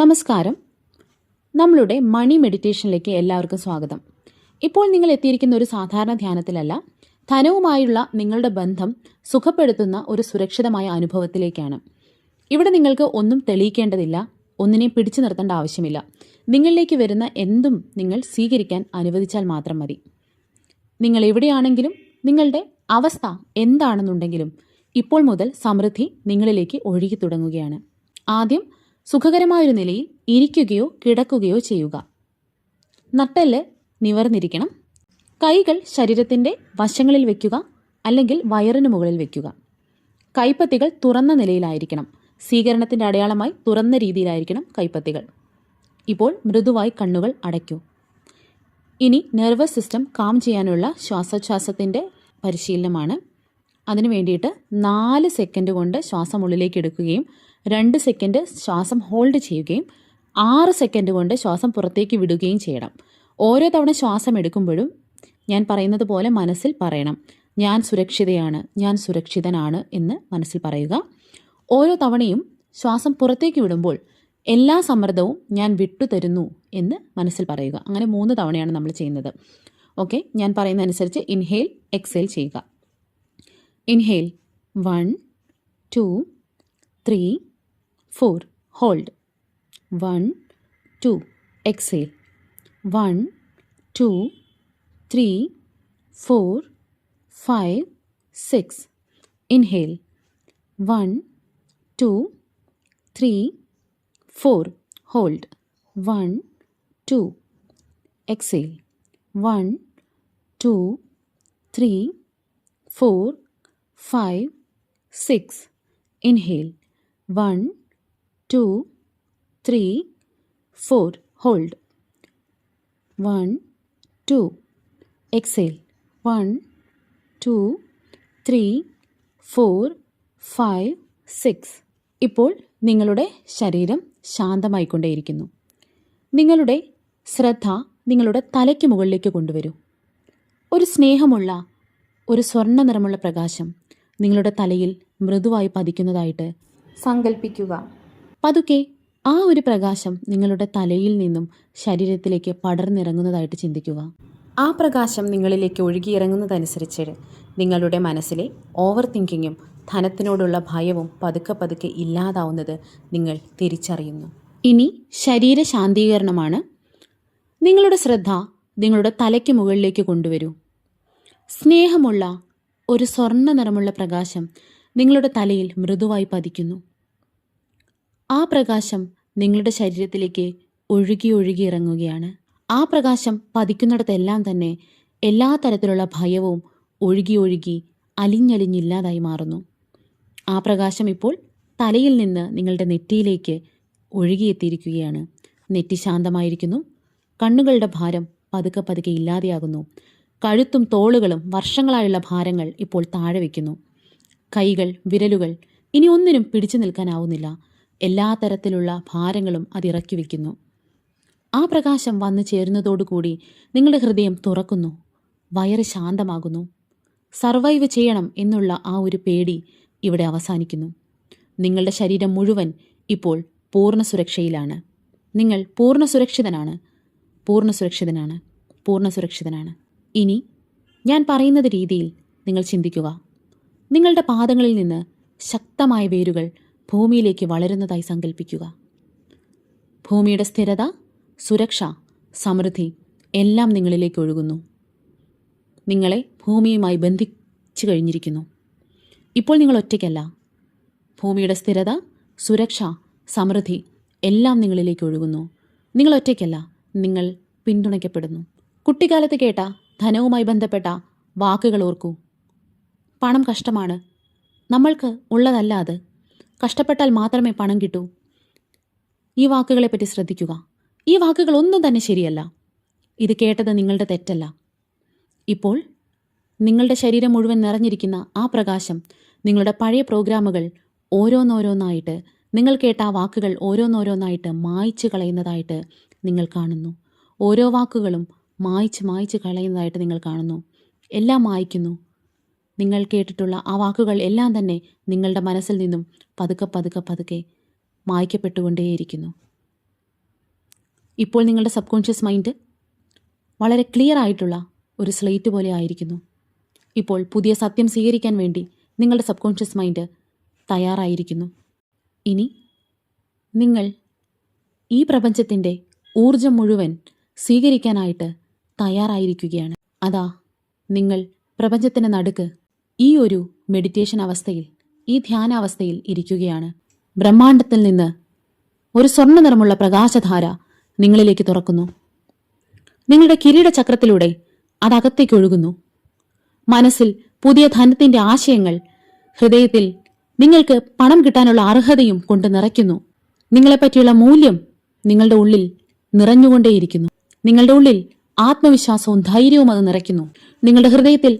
നമസ്കാരം. നമ്മളുടെ മണി മെഡിറ്റേഷനിലേക്ക് എല്ലാവർക്കും സ്വാഗതം. ഇപ്പോൾ നിങ്ങൾ എത്തിയിരിക്കുന്ന ഒരു സാധാരണ ധ്യാനത്തിലല്ല ധനവുമായുള്ള നിങ്ങളുടെ ബന്ധം സുഖപ്പെടുത്തുന്ന ഒരു സുരക്ഷിതമായ അനുഭവത്തിലേക്കാണ്. ഇവിടെ നിങ്ങൾക്ക് ഒന്നും തെളിയിക്കേണ്ടതില്ല ഒന്നിനെയും പിടിച്ചു നിർത്തേണ്ട ആവശ്യമില്ല. നിങ്ങളിലേക്ക് വരുന്ന എന്തും നിങ്ങൾ സ്വീകരിക്കാൻ അനുവദിച്ചാൽ മാത്രം മതി. നിങ്ങൾ എവിടെയാണെങ്കിലും നിങ്ങളുടെ അവസ്ഥ എന്താണെന്നുണ്ടെങ്കിലും ഇപ്പോൾ മുതൽ സമൃദ്ധി നിങ്ങളിലേക്ക് ഒഴുകി തുടങ്ങുകയാണ്. ആദ്യം സുഖകരമായൊരു നിലയിൽ ഇരിക്കുകയോ കിടക്കുകയോ ചെയ്യുക. നട്ടെല്ല് നിവർന്നിരിക്കണം. കൈകൾ ശരീരത്തിന്റെ വശങ്ങളിൽ വയ്ക്കുക അല്ലെങ്കിൽ വയറിന് മുകളിൽ വയ്ക്കുക കൈപ്പത്തികൾ തുറന്ന നിലയിലായിരിക്കണം. സ്വീകരണത്തിന്റെ അടയാളമായി തുറന്ന രീതിയിലായിരിക്കണം കൈപ്പത്തികൾ. ഇപ്പോൾ മൃദുവായി കണ്ണുകൾ അടയ്ക്കൂ. ഇനി നെർവസ് സിസ്റ്റം കാം ചെയ്യാനുള്ള ശ്വാസോച്ഛ്വാസത്തിന്റെ പരിശീലനമാണ്. അതിനു വേണ്ടിയിട്ട് നാല് സെക്കൻഡ് കൊണ്ട് ശ്വാസം ഉള്ളിലേക്ക് എടുക്കുകയും രണ്ട് സെക്കൻഡ് ശ്വാസം ഹോൾഡ് ചെയ്യുകയും ആറ് സെക്കൻഡ് കൊണ്ട് ശ്വാസം പുറത്തേക്ക് വിടുകയും ചെയ്യണം. ഓരോ തവണ ശ്വാസം എടുക്കുമ്പോഴും ഞാൻ പറയുന്നത് പോലെ മനസ്സിൽ പറയണം. ഞാൻ സുരക്ഷിതയാണ് ഞാൻ സുരക്ഷിതനാണ് എന്ന് മനസ്സിൽ പറയുക. ഓരോ തവണയും ശ്വാസം പുറത്തേക്ക് വിടുമ്പോൾ എല്ലാ സമ്മർദ്ദവും ഞാൻ വിട്ടുതരുന്നു എന്ന് മനസ്സിൽ പറയുക. അങ്ങനെ മൂന്ന് തവണയാണ് നമ്മൾ ചെയ്യുന്നത്. ഓക്കെ ഞാൻ പറയുന്ന അനുസരിച്ച് ഇൻഹെയിൽ എക്സെയിൽ ചെയ്യുക. Inhale one two three 4. Hold. 1, 2. Exhale. 1, 2, 3, 4, 5, 6. Inhale. 1, 2, 3, 4. Hold. 1, 2. Exhale. 1, 2, 3, 4, 5, 6. Inhale. 1, two three four hold one two exhale one two three four five six ഇപ്പോൾ നിങ്ങളുടെ ശരീരം ശാന്തമായിക്കൊണ്ടേയിരിക്കുന്നു. നിങ്ങളുടെ ശ്രദ്ധ നിങ്ങളുടെ തലയ്ക്ക് മുകളിലേക്ക് കൊണ്ടുവരൂ. ഒരു സ്നേഹമുള്ള ഒരു സ്വർണ നിറമുള്ള പ്രകാശം നിങ്ങളുടെ തലയിൽ മൃദുവായി പതിക്കുന്നതായിട്ട് സങ്കല്പിക്കുക പതുക്കെ ആ ഒരു പ്രകാശം നിങ്ങളുടെ തലയിൽ നിന്നും ശരീരത്തിലേക്ക് പടർന്നിറങ്ങുന്നതായിട്ട് ചിന്തിക്കുക. ആ പ്രകാശം നിങ്ങളിലേക്ക് ഒഴുകിയിറങ്ങുന്നതനുസരിച്ച് നിങ്ങളുടെ മനസ്സിലെ ഓവർ തിങ്കിങ്ങും ധനത്തിനോടുള്ള ഭയവും പതുക്കെ പതുക്കെ ഇല്ലാതാവുന്നത് നിങ്ങൾ തിരിച്ചറിയുന്നു. ഇനി ശരീര ശാന്തീകരണമാണ്. നിങ്ങളുടെ ശ്രദ്ധ നിങ്ങളുടെ തലയ്ക്ക് മുകളിലേക്ക് കൊണ്ടുവരൂ. സ്നേഹമുള്ള ഒരു സ്വർണ നിറമുള്ള പ്രകാശം നിങ്ങളുടെ തലയിൽ മൃദുവായി പതിക്കുന്നു. ആ പ്രകാശം നിങ്ങളുടെ ശരീരത്തിലേക്ക് ഒഴുകി ഒഴുകി ഇറങ്ങുകയാണ്. ആ പ്രകാശം പതിക്കുന്നിടത്തെല്ലാം തന്നെ എല്ലാ തരത്തിലുള്ള ഭയവും ഒഴുകി ഒഴുകി അലിഞ്ഞലിഞ്ഞില്ലാതായി മാറുന്നു. ആ പ്രകാശം ഇപ്പോൾ തലയിൽ നിന്ന് നിങ്ങളുടെ നെറ്റിയിലേക്ക് ഒഴുകിയെത്തിയിരിക്കുകയാണ് നെറ്റി ശാന്തമായിരിക്കുന്നു. കണ്ണുകളുടെ ഭാരം പതുക്കെ പതുക്കെ ഇല്ലാതെയാകുന്നു. കഴുത്തും തോളുകളും വർഷങ്ങളായുള്ള ഭാരങ്ങൾ ഇപ്പോൾ താഴെ വയ്ക്കുന്നു കൈകൾ വിരലുകൾ ഇനി ഒന്നിനും പിടിച്ചു നിൽക്കാനാവുന്നില്ല. എല്ലാ തരത്തിലുള്ള ഭാരങ്ങളും അതിറക്കി വയ്ക്കുന്നു ആ പ്രകാശം വന്നു ചേരുന്നതോടുകൂടി നിങ്ങളുടെ ഹൃദയം തുറക്കുന്നു വയറ് ശാന്തമാകുന്നു. സർവൈവ് ചെയ്യണം എന്നുള്ള ആ ഒരു പേടി ഇവിടെ അവസാനിക്കുന്നു. നിങ്ങളുടെ ശരീരം മുഴുവൻ ഇപ്പോൾ പൂർണ സുരക്ഷയിലാണ് നിങ്ങൾ പൂർണ സുരക്ഷിതനാണ് പൂർണ സുരക്ഷിതനാണ് പൂർണ സുരക്ഷിതനാണ് ഇനി ഞാൻ പറയുന്നത് രീതിയിൽ നിങ്ങൾ ചിന്തിക്കുക. നിങ്ങളുടെ പാദങ്ങളിൽ നിന്ന് ശക്തമായ വേരുകൾ ഭൂമിയിലേക്ക് വളരുന്നതായി സങ്കല്പിക്കുക ഭൂമിയുടെ സ്ഥിരത സുരക്ഷ സമൃദ്ധി എല്ലാം നിങ്ങളിലേക്ക് ഒഴുകുന്നു. നിങ്ങളെ ഭൂമിയുമായി ബന്ധിച്ചു കഴിഞ്ഞിരിക്കുന്നു. ഇപ്പോൾ നിങ്ങൾ ഒറ്റയ്ക്കല്ല. ഭൂമിയുടെ സ്ഥിരത സുരക്ഷ സമൃദ്ധി എല്ലാം നിങ്ങളിലേക്ക് ഒഴുകുന്നു. നിങ്ങൾ ഒറ്റയ്ക്കല്ല. നിങ്ങൾ പിന്തുണയ്ക്കപ്പെടുന്നു. കുട്ടിക്കാലത്ത് കേട്ട ധനവുമായി ബന്ധപ്പെട്ട വാക്കുകൾ ഓർക്കൂ. പണം കഷ്ടമാണ്. നമ്മൾക്ക് ഉള്ളതല്ല അത്. കഷ്ടപ്പെട്ടാൽ മാത്രമേ പണം കിട്ടൂ. ഈ വാക്കുകളെപ്പറ്റി ശ്രദ്ധിക്കുക. ഈ വാക്കുകൾ ഒന്നും തന്നെ ശരിയല്ല. ഇത് കേട്ടത് നിങ്ങളുടെ തെറ്റല്ല. ഇപ്പോൾ നിങ്ങളുടെ ശരീരം മുഴുവൻ നിറഞ്ഞിരിക്കുന്ന ആ പ്രകാശം നിങ്ങളുടെ പഴയ പ്രോഗ്രാമുകൾ ഓരോന്നോരോന്നായിട്ട് നിങ്ങൾ കേട്ട ആ വാക്കുകൾ ഓരോന്നോരോന്നായിട്ട് മായ്ച്ചു കളയുന്നതായിട്ട് നിങ്ങൾ കാണുന്നു. ഓരോ വാക്കുകളും മായ്ച്ച് മായ്ച്ച് കളയുന്നതായിട്ട് നിങ്ങൾ കാണുന്നു. എല്ലാം മായ്ക്കുന്നു. നിങ്ങൾ കേട്ടിട്ടുള്ള ആ വാക്കുകൾ എല്ലാം തന്നെ നിങ്ങളുടെ മനസ്സിൽ നിന്നും പതുക്കെ പതുക്കെ പതുക്കെ മായ്ക്കപ്പെട്ടുകൊണ്ടേയിരിക്കുന്നു. ഇപ്പോൾ നിങ്ങളുടെ സബ് കോൺഷ്യസ് മൈൻഡ് വളരെ ക്ലിയർ ആയിട്ടുള്ള ഒരു സ്ലേറ്റ് പോലെ ആയിരിക്കുന്നു. ഇപ്പോൾ പുതിയ സത്യം സ്വീകരിക്കാൻ വേണ്ടി നിങ്ങളുടെ സബ് കോൺഷ്യസ് മൈൻഡ് തയ്യാറായിരിക്കുന്നു. ഇനി നിങ്ങൾ ഈ പ്രപഞ്ചത്തിന്റെ ഊർജം മുഴുവൻ സ്വീകരിക്കാനായിട്ട് തയ്യാറായിരിക്കുകയാണ്. അതാ നിങ്ങൾ പ്രപഞ്ചത്തിന്റെ നടുക്ക് ഈ ഒരു മെഡിറ്റേഷൻ അവസ്ഥയിൽ ഈ ധ്യാനാവസ്ഥയിൽ ഇരിക്കുകയാണ്. ബ്രഹ്മാണ്ടത്തിൽ നിന്ന് ഒരു സ്വർണ നിറമുള്ള പ്രകാശധാര നിങ്ങളിലേക്ക് തുറക്കുന്നു. നിങ്ങളുടെ കിരീട ചക്രത്തിലൂടെ അതകത്തേക്ക് ഒഴുകുന്നു. മനസ്സിൽ പുതിയ ധനത്തിന്റെ ആശയങ്ങൾ ഹൃദയത്തിൽ നിങ്ങൾക്ക് പണം കിട്ടാനുള്ള അർഹതയും കൊണ്ട് നിറയ്ക്കുന്നു. നിങ്ങളെപ്പറ്റിയുള്ള മൂല്യം നിങ്ങളുടെ ഉള്ളിൽ നിറഞ്ഞുകൊണ്ടേയിരിക്കുന്നു. നിങ്ങളുടെ ഉള്ളിൽ ആത്മവിശ്വാസവും ധൈര്യവും അത് നിറയ്ക്കുന്നു. നിങ്ങളുടെ ഹൃദയത്തിൽ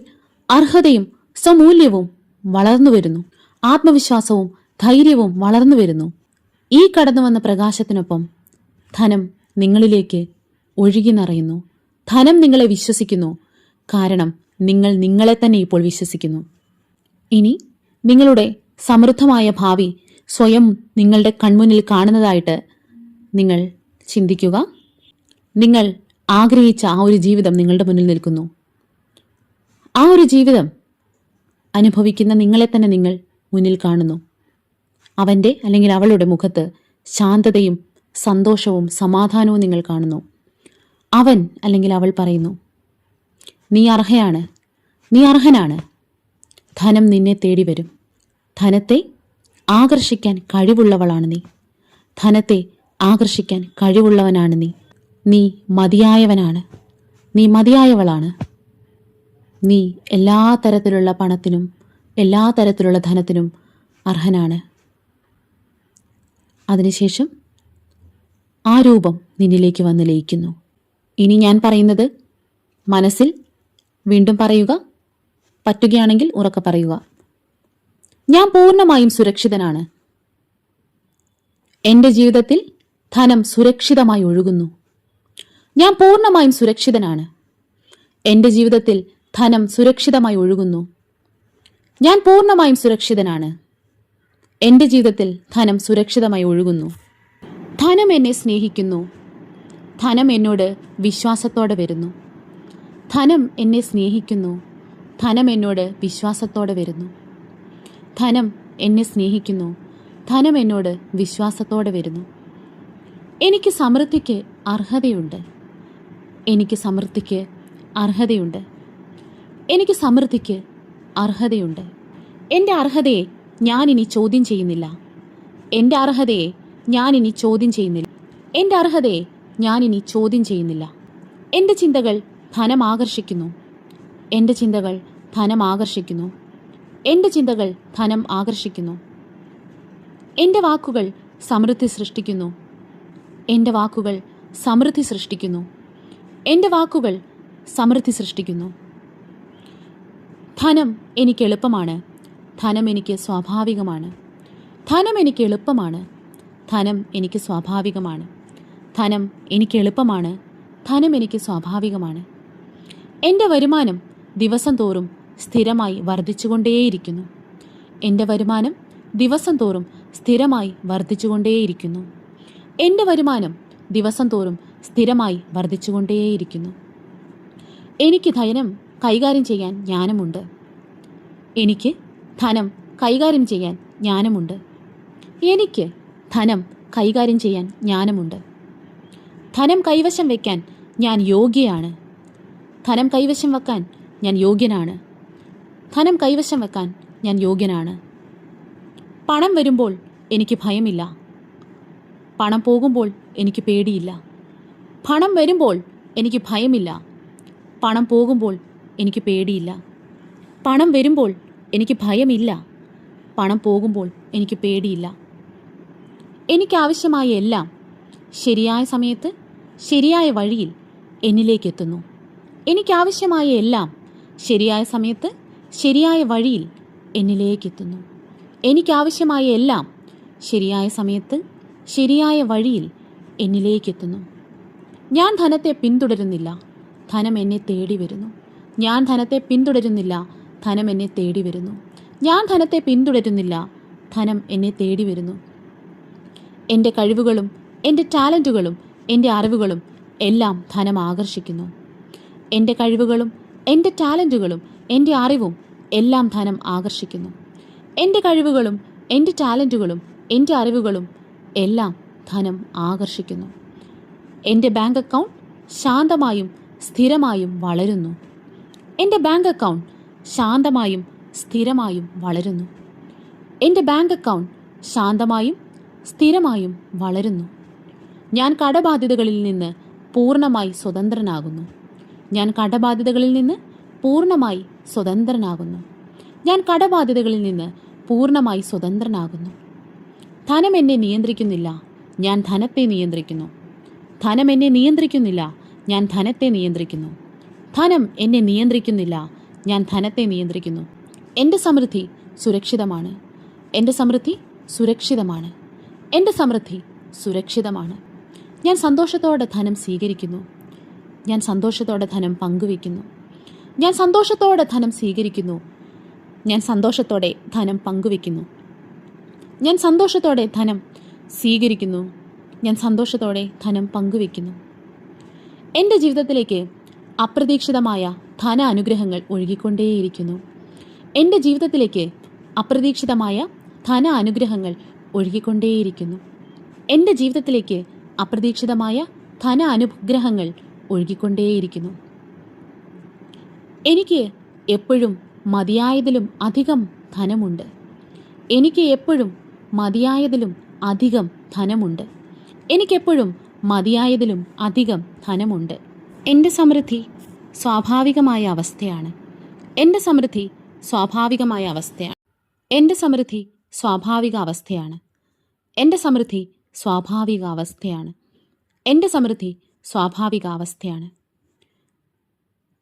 അർഹതയും സ്വമൂല്യവും വളർന്നു വരുന്നു. ആത്മവിശ്വാസവും ധൈര്യവും വളർന്നു വരുന്നു. ഈ കടന്നു വന്ന പ്രകാശത്തിനൊപ്പം ധനം നിങ്ങളിലേക്ക് ഒഴുകി നിറയുന്നു. ധനം നിങ്ങളെ വിശ്വസിക്കുന്നു. കാരണം നിങ്ങൾ നിങ്ങളെ തന്നെ ഇപ്പോൾ വിശ്വസിക്കുന്നു. ഇനി നിങ്ങളുടെ സമൃദ്ധമായ ഭാവി സ്വയം നിങ്ങളുടെ കൺമുന്നിൽ കാണുന്നതായിട്ട് നിങ്ങൾ ചിന്തിക്കുക. നിങ്ങൾ ആഗ്രഹിച്ച ആ ഒരു ജീവിതം നിങ്ങളുടെ മുന്നിൽ നിൽക്കുന്നു. ആ ഒരു ജീവിതം അനുഭവിക്കുന്ന നിങ്ങളെ തന്നെ നിങ്ങൾ മുന്നിൽ കാണുന്നു. അവന്റെ അല്ലെങ്കിൽ അവളുടെ മുഖത്ത് ശാന്തതയും സന്തോഷവും സമാധാനവും നിങ്ങൾ കാണുന്നു. അവൻ അല്ലെങ്കിൽ അവൾ പറയുന്നു നീ അർഹയാണ്. നീ അർഹനാണ്. ധനം നിന്നെ തേടി വരും. ധനത്തെ ആകർഷിക്കാൻ കഴിവുള്ളവളാണ് നീ. ധനത്തെ ആകർഷിക്കാൻ കഴിവുള്ളവനാണ് നീ. നീ മതിയായവനാണ്. നീ മതിയായവളാണ്. നീ എല്ലാ തരത്തിലുള്ള പണത്തിനും എല്ലാ തരത്തിലുള്ള ധനത്തിനും അർഹനാണ്. അതിനുശേഷം ആ രൂപം നിന്നിലേക്ക് വന്ന് ലയിക്കുന്നു. ഇനി ഞാൻ പറയുന്നത് മനസ്സിൽ വീണ്ടും പറയുക പറ്റുകയാണെങ്കിൽ ഉറക്കെ പറയുക. ഞാൻ പൂർണമായും സുരക്ഷിതനാണ്. എന്റെ ജീവിതത്തിൽ ധനം സുരക്ഷിതമായി ഒഴുകുന്നു. ഞാൻ പൂർണമായും സുരക്ഷിതനാണ്. എന്റെ ജീവിതത്തിൽ ധനം സുരക്ഷിതമായി ഒഴുകുന്നു. ഞാൻ പൂർണമായും സുരക്ഷിതനാണ്. എന്റെ ജീവിതത്തിൽ ധനം സുരക്ഷിതമായി ഒഴുകുന്നു. ധനം എന്നെ സ്നേഹിക്കുന്നു. ധനം എന്നോട് വിശ്വാസത്തോടെ വരുന്നു. ധനം എന്നെ സ്നേഹിക്കുന്നു. ധനം എന്നോട് വിശ്വാസത്തോടെ വരുന്നു. ധനം എന്നെ സ്നേഹിക്കുന്നു. ധനം എന്നോട് വിശ്വാസത്തോടെ വരുന്നു. എനിക്ക് സമൃദ്ധിക്ക് അർഹതയുണ്ട്. എനിക്ക് സമൃദ്ധിക്ക് അർഹതയുണ്ട്. എനിക്ക് സമൃദ്ധിക്ക് അർഹതയുണ്ട്. എന്റെ അർഹതയെ ഇനി ചോദ്യം ചെയ്യുന്നില്ല. എന്റെ അർഹതയെ ഇനി ചോദ്യം ചെയ്യുന്നില്ല. എന്റെ അർഹതയെ ഇനി ചോദ്യം ചെയ്യുന്നില്ല. എന്റെ ചിന്തകൾ ധനം ആകർഷിക്കുന്നു എന്റെ ചിന്തകൾ ധനം ആകർഷിക്കുന്നു എന്റെ ചിന്തകൾ ധനം ആകർഷിക്കുന്നു. എന്റെ വാക്കുകൾ സമൃദ്ധി സൃഷ്ടിക്കുന്നു. എന്റെ വാക്കുകൾ സമൃദ്ധി സൃഷ്ടിക്കുന്നു. എന്റെ വാക്കുകൾ സമൃദ്ധി സൃഷ്ടിക്കുന്നു. ധനം എനിക്ക് എളുപ്പമാണ്. ധനം എനിക്ക് സ്വാഭാവികമാണ്. ധനം എനിക്ക് എളുപ്പമാണ്. ധനം എനിക്ക് സ്വാഭാവികമാണ്. ധനം എനിക്ക് എളുപ്പമാണ്. ധനം എനിക്ക് സ്വാഭാവികമാണ്. എന്റെ വരുമാനം ദിവസം തോറും സ്ഥിരമായി വർദ്ധിച്ചുകൊണ്ടേയിരിക്കുന്നു. എന്റെ വരുമാനം ദിവസം തോറും സ്ഥിരമായി വർദ്ധിച്ചുകൊണ്ടേയിരിക്കുന്നു. എന്റെ വരുമാനം ദിവസം തോറും സ്ഥിരമായി വർദ്ധിച്ചുകൊണ്ടേയിരിക്കുന്നു. എനിക്ക് ധനം കൈകാര്യം ചെയ്യാൻ ജ്ഞാനമുണ്ട് എനിക്ക് ധനം കൈകാര്യം ചെയ്യാൻ ജ്ഞാനമുണ്ട് എനിക്ക് ധനം കൈകാര്യം ചെയ്യാൻ ജ്ഞാനമുണ്ട് ധനം കൈവശം വയ്ക്കാൻ ഞാൻ യോഗ്യയാണ്. ധനം കൈവശം വെക്കാൻ ഞാൻ യോഗ്യനാണ്. ധനം കൈവശം വെക്കാൻ ഞാൻ യോഗ്യനാണ്. പണം വരുമ്പോൾ എനിക്ക് ഭയമില്ല. പണം പോകുമ്പോൾ എനിക്ക് പേടിയില്ല. പണം വരുമ്പോൾ എനിക്ക് ഭയമില്ല. പണം പോകുമ്പോൾ എനിക്ക് പേടിയില്ല. പണം വരുമ്പോൾ എനിക്ക് ഭയമില്ല. പണം പോകുമ്പോൾ എനിക്ക് പേടിയില്ല. എനിക്കാവശ്യമായ എല്ലാം ശരിയായ സമയത്ത് ശരിയായ വഴിയിൽ എന്നിലേക്ക് എത്തുന്നു എനിക്കാവശ്യമായ എല്ലാം ശരിയായ സമയത്ത് ശരിയായ വഴിയിൽ എന്നിലേക്ക് എത്തുന്നു എനിക്കാവശ്യമായ എല്ലാം ശരിയായ സമയത്ത് ശരിയായ വഴിയിൽ എന്നിലേക്ക് എത്തുന്നു ഞാൻ ധനത്തെ പിന്തുടരുന്നില്ല. ധനം എന്നെ തേടി വരുന്നു ഞാൻ ധനത്തെ പിന്തുടരുന്നില്ല ധനം എന്നെ തേടി വരുന്നു. ഞാൻ ധനത്തെ പിന്തുടരുന്നില്ല ധനം എന്നെ തേടി വരുന്നു. എന്റെ കഴിവുകളും എന്റെ ടാലന്റുകളും എന്റെ അറിവുകളും എല്ലാം ധനം ആകർഷിക്കുന്നു. എന്റെ കഴിവുകളും എന്റെ ടാലന്റുകളും എന്റെ അറിവും എല്ലാം ധനം ആകർഷിക്കുന്നു. എന്റെ കഴിവുകളും എന്റെ ടാലന്റുകളും എന്റെ അറിവുകളും എല്ലാം ധനം ആകർഷിക്കുന്നു. എന്റെ ബാങ്ക് അക്കൗണ്ട് ശാന്തമായും സ്ഥിരമായും വളരുന്നു. എന്റെ ബാങ്ക് അക്കൗണ്ട് ശാന്തമായും സ്ഥിരമായും വളരുന്നു. എന്റെ ബാങ്ക് അക്കൗണ്ട് ശാന്തമായും സ്ഥിരമായും വളരുന്നു. ഞാൻ കടബാധ്യതകളിൽ നിന്ന് പൂർണമായി സ്വതന്ത്രനാകുന്നു. ഞാൻ കടബാധ്യതകളിൽ നിന്ന് പൂർണമായി സ്വതന്ത്രനാകുന്നു. ഞാൻ കടബാധ്യതകളിൽ നിന്ന് പൂർണമായി സ്വതന്ത്രനാകുന്നു. ധനം എന്നെ നിയന്ത്രിക്കുന്നില്ല ഞാൻ ധനത്തെ നിയന്ത്രിക്കുന്നു. ധനം എന്നെ നിയന്ത്രിക്കുന്നില്ല ഞാൻ ധനത്തെ നിയന്ത്രിക്കുന്നു. ധനം എന്നെ നിയന്ത്രിക്കുന്നില്ല. ഞാൻ ധനത്തെ നിയന്ത്രിക്കുന്നു. എന്റെ സമൃദ്ധി സുരക്ഷിതമാണ്. എന്റെ സമൃദ്ധി സുരക്ഷിതമാണ്. എന്റെ സമൃദ്ധി സുരക്ഷിതമാണ്. ഞാൻ സന്തോഷത്തോടെ ധനം സ്വീകരിക്കുന്നു. ഞാൻ സന്തോഷത്തോടെ ധനം പങ്കുവയ്ക്കുന്നു. ഞാൻ സന്തോഷത്തോടെ ധനം സ്വീകരിക്കുന്നു. ഞാൻ സന്തോഷത്തോടെ ധനം പങ്കുവെക്കുന്നു ഞാൻ സന്തോഷത്തോടെ ധനം സ്വീകരിക്കുന്നു. ഞാൻ സന്തോഷത്തോടെ ധനം പങ്കുവെക്കുന്നു എന്റെ ജീവിതത്തിലേക്ക് അപ്രതീക്ഷിതമായ ധന അനുഗ്രഹങ്ങൾ ഒഴുകിക്കൊണ്ടേയിരിക്കുന്നു. എന്റെ ജീവിതത്തിലേക്ക് അപ്രതീക്ഷിതമായ ധന അനുഗ്രഹങ്ങൾ ഒഴുകിക്കൊണ്ടേയിരിക്കുന്നു. എന്റെ ജീവിതത്തിലേക്ക് അപ്രതീക്ഷിതമായ ധന അനുഗ്രഹങ്ങൾ ഒഴുകിക്കൊണ്ടേയിരിക്കുന്നു. എനിക്ക് എപ്പോഴും മതിയായതിലും അധികം ധനമുണ്ട്. എനിക്ക് എപ്പോഴും മതിയായതിലും അധികം ധനമുണ്ട്. എനിക്കെപ്പോഴും മതിയായതിലും അധികം ധനമുണ്ട്. എന്റെ സമൃദ്ധി സ്വാഭാവികമായ അവസ്ഥയാണ്. എന്റെ സമൃദ്ധി സ്വാഭാവികമായ അവസ്ഥയാണ്. എന്റെ സമൃദ്ധി സ്വാഭാവിക അവസ്ഥയാണ്. എന്റെ സമൃദ്ധി സ്വാഭാവിക അവസ്ഥയാണ്. എന്റെ സമൃദ്ധി സ്വാഭാവിക അവസ്ഥയാണ്.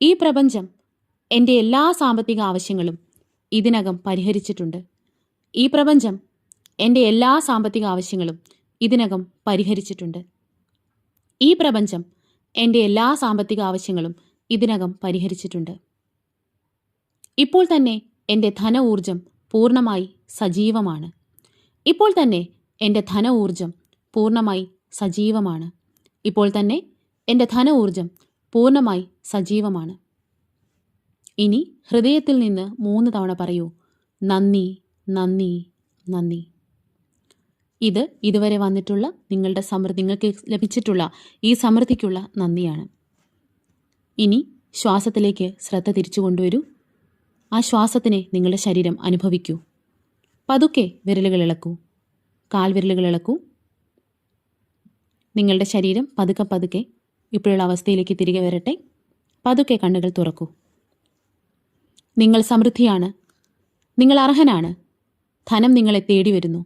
ഈ പ്രപഞ്ചം എന്റെ എല്ലാ സാമ്പത്തിക ആവശ്യങ്ങളും ഇതിനകം പരിഹരിച്ചിട്ടുണ്ട്. ഈ പ്രപഞ്ചം എന്റെ എല്ലാ സാമ്പത്തിക ആവശ്യങ്ങളും ഇതിനകം പരിഹരിച്ചിട്ടുണ്ട്. ഈ പ്രപഞ്ചം എന്റെ എല്ലാ സാമ്പത്തിക ആവശ്യങ്ങളും ഇതിനകം പരിഹരിച്ചിട്ടുണ്ട്. ഇപ്പോൾ തന്നെ എന്റെ ധന ഊർജം പൂർണമായി സജീവമാണ്. ഇപ്പോൾ തന്നെ എന്റെ ധന ഊർജം പൂർണമായി സജീവമാണ്. ഇപ്പോൾ തന്നെ എന്റെ ധന ഊർജം പൂർണമായി സജീവമാണ്. ഇനി ഹൃദയത്തിൽ നിന്ന് മൂന്ന് തവണ പറയൂ നന്ദി നന്ദി നന്ദി. ഇത് ഇതുവരെ വന്നിട്ടുള്ള നിങ്ങളുടെ സമൃദ്ധി നിങ്ങൾക്ക് ലഭിച്ചിട്ടുള്ള ഈ സമൃദ്ധിക്കുള്ള നന്ദിയാണ്. ഇനി ശ്വാസത്തിലേക്ക് ശ്രദ്ധ തിരിച്ചു കൊണ്ടുവരൂ. ആ ശ്വാസത്തിനെ നിങ്ങളുടെ ശരീരം അനുഭവിക്കൂ. പതുക്കെ വിരലുകൾ ഇളക്കൂ. കാൽവിരലുകൾ ഇളക്കൂ. നിങ്ങളുടെ ശരീരം പതുക്കെ പതുക്കെ ഇപ്പോഴുള്ള അവസ്ഥയിലേക്ക് തിരികെ വരട്ടെ. പതുക്കെ കണ്ണുകൾ തുറക്കൂ. നിങ്ങൾ സമൃദ്ധിയാണ്. നിങ്ങൾ അർഹനാണ്. ധനം നിങ്ങളെ തേടി വരുന്നു.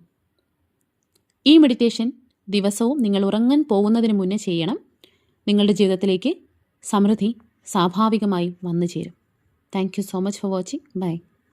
ഈ മെഡിറ്റേഷൻ ദിവസവും നിങ്ങൾ ഉറങ്ങാൻ പോകുന്നതിന് മുന്നേ ചെയ്യണം. നിങ്ങളുടെ ജീവിതത്തിലേക്ക് സമൃദ്ധി സ്വാഭാവികമായി വന്നു ചേരും thank so much for watching bye